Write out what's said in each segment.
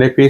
ในปี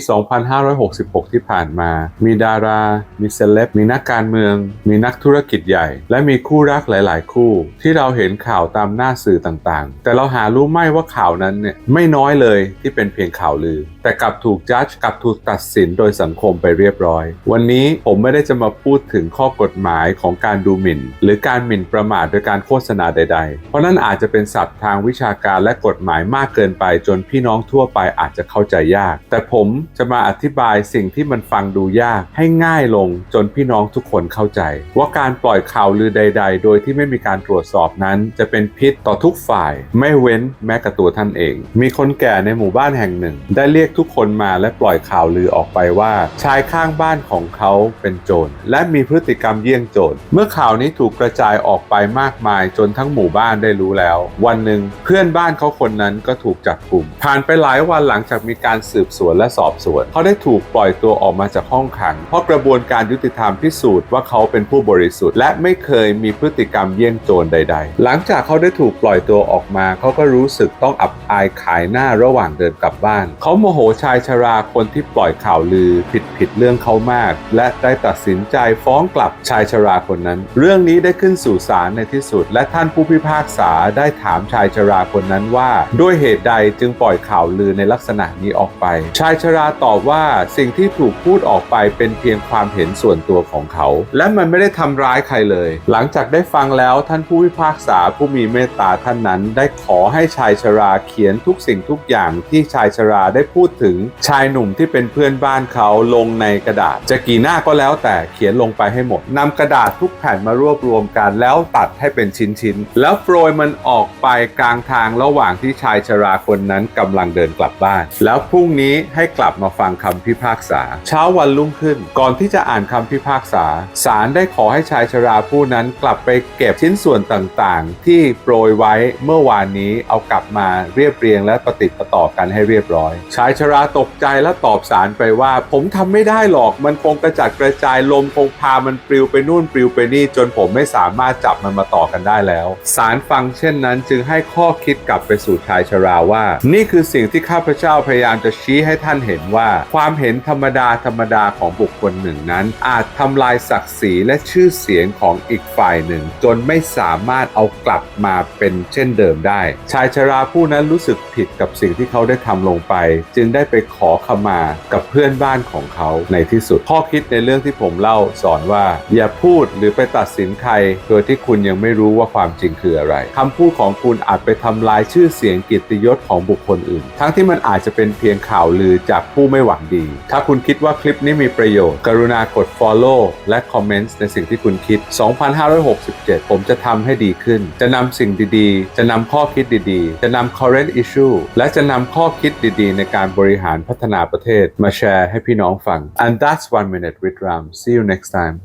2566 ที่ผ่านมา มีดารา มีเซเลบ มีนักการเมือง มีนักธุรกิจใหญ่ และมีคู่รักหลาย ๆ คู่ ที่เราเห็นข่าวตามหน้าสื่อต่างๆ แต่เราหารู้ไม่ว่าข่าวนั้นเนี่ยไม่น้อยเลยที่เป็นเพียงข่าวลือ แต่กลับถูกจัดกลับถูกตัดสินโดยสังคมไปเรียบร้อย วันนี้ผมไม่ได้จะมาพูดถึงข้อกฎหมายของการดูหมิ่น หรือการหมิ่นประมาทโดยการโฆษณาใด ๆ เพราะนั่นอาจจะเป็นศัพท์ทางวิชาการและกฎหมายมากเกินไป จนพี่น้องทั่วไปอาจจะเข้าใจยาก แต่ผมจะมาอธิบายสิ่งที่มันฟังดูยากให้ง่ายลงจนพี่น้องทุกคนเข้าใจ ว่าการปล่อยข่าวลือใด ๆ โดยที่ไม่มีการตรวจสอบนั้น จะเป็นพิษต่อทุกฝ่าย ไม่เว้นแม้กระตัวท่านเอง มีคนแก่ในหมู่บ้านแห่งหนึ่ง ได้เรียกทุกคนมาและปล่อยข่าวลือออกไปว่า ชายข้างบ้านของเขาเป็นโจรและมีพฤติกรรมเยี่ยงโจรเมื่อข่าวนี้ถูกกระจายออกไปมากมายจนทั้งหมู่บ้านได้รู้แล้ว วันหนึ่งเพื่อนบ้านเขาคนนั้นก็ถูกจับกลุ่มผ่านไปหลายวันหลังจากมีการสืบสวนและสอบสวน เขาได้ถูกปล่อยตัวออกมาจากห้องขัง เพราะกระบวนการยุติธรรมพิสูจน์ว่าเขาเป็นผู้บริสุทธิ์ และไม่เคยมีพฤติกรรมเยี่ยงโจรใด ๆ หลังจากเขาได้ถูกปล่อยตัวออกมา เขาก็รู้สึกต้องอับอายขายหน้าระหว่างเดินกลับบ้าน เขาโมโหชายชราคนที่ปล่อยข่าวลือผิดผิดๆเรื่องเขามาก และได้ตัดสินใจฟ้องกลับชายชราคนนั้น เรื่องนี้ได้ขึ้นสู่ศาลในที่สุด และท่านผู้พิพากษาได้ถามชายชราคนนั้นว่า ด้วยเหตุใดจึงปล่อยข่าวลือในลักษณะนี้ออกไปชายชราตอบว่าสิ่งที่ถูกพูดออกไปเป็นเพียงความเห็นส่วนตัวของเขา และมันไม่ได้ทำร้ายใครเลย หลังจากได้ฟังแล้วท่านผู้พิพากษาผู้มีเมตตาท่านนั้น ได้ขอให้ชายชราเขียนทุกสิ่งทุกอย่างที่ชายชราได้พูดถึงชายหนุ่มที่เป็นเพื่อนบ้านเขาลงในกระดาษ จะกี่หน้าก็แล้วแต่เขียนลงไปให้หมดนำกระดาษทุกแผ่นมารวบรวมกัน แล้วตัดให้เป็นชิ้นๆแล้วโปรยมันออกไปกลางทางระหว่างที่ชายชราคนนั้นกำลังเดินกลับบ้าน แล้วพรุ่งนี้ให้กลับมาฟังคำพิพากษา เช้าวันรุ่งขึ้น ก่อนที่จะอ่านคำพิพากษาศาลได้ขอให้ชายชราผู้นั้นกลับไปเก็บชิ้นส่วนต่างๆ ที่โปรยไว้เมื่อวานนี้เอากลับมาเรียบเรียงและประติดประต่อกันให้เรียบร้อย ชายชราตกใจและตอบศาลไปว่า ผมทำไม่ได้หรอกมันคงกระจัดกระจายลมคงพามันปลิวไปนู่นปลิวไปนี่ จนผมไม่สามารถจับมันมาต่อกันได้แล้วศาลฟังเช่นนั้นจึงให้ข้อคิดกลับไปสู่ชายชราว่า นี่คือสิ่งที่ข้าพเจ้าพยายามจะชี้ให้ท่านเห็นว่า ความเห็นธรรมดาธรรมดาของบุคคลหนึ่งนั้น อาจทำลายศักดิ์ศรีและชื่อเสียงของอีกฝ่ายหนึ่ง จนไม่สามารถเอากลับมาเป็นเช่นเดิมได้ ชายชราผู้นั้นรู้สึกผิดกับสิ่งที่เขาได้ทำลงไป จึงได้ไปขอขมากับเพื่อนบ้านของเขาในที่สุดข้อคิดในเรื่องที่ผมเล่าสอนว่า อย่าพูดหรือไปตัดสินใครโดยที่คุณยังไม่รู้ว่าความจริงคืออะไรคำพูดของคุณอาจไปทำลายชื่อเสียงกียรติยศของบุคคลอื่น ทั้งที่มันอาจจะเป็นเพียงข่าวลือจากผู้ไม่หวังดี ถ้าคุณคิดว่าคลิปนี้มีประโยชน์ กรุณากด follow และ comment ในสิ่งที่คุณคิด 2567 ผมจะทำให้ดีขึ้น จะนำสิ่งดีๆ จะนำข้อคิดดีๆ จะนำ current issue และจะนำข้อคิดดีๆ ในการบริหารพัฒนาประเทศ มาแชร์ให้พี่น้องฟัง and that's one minute with Ram see you next time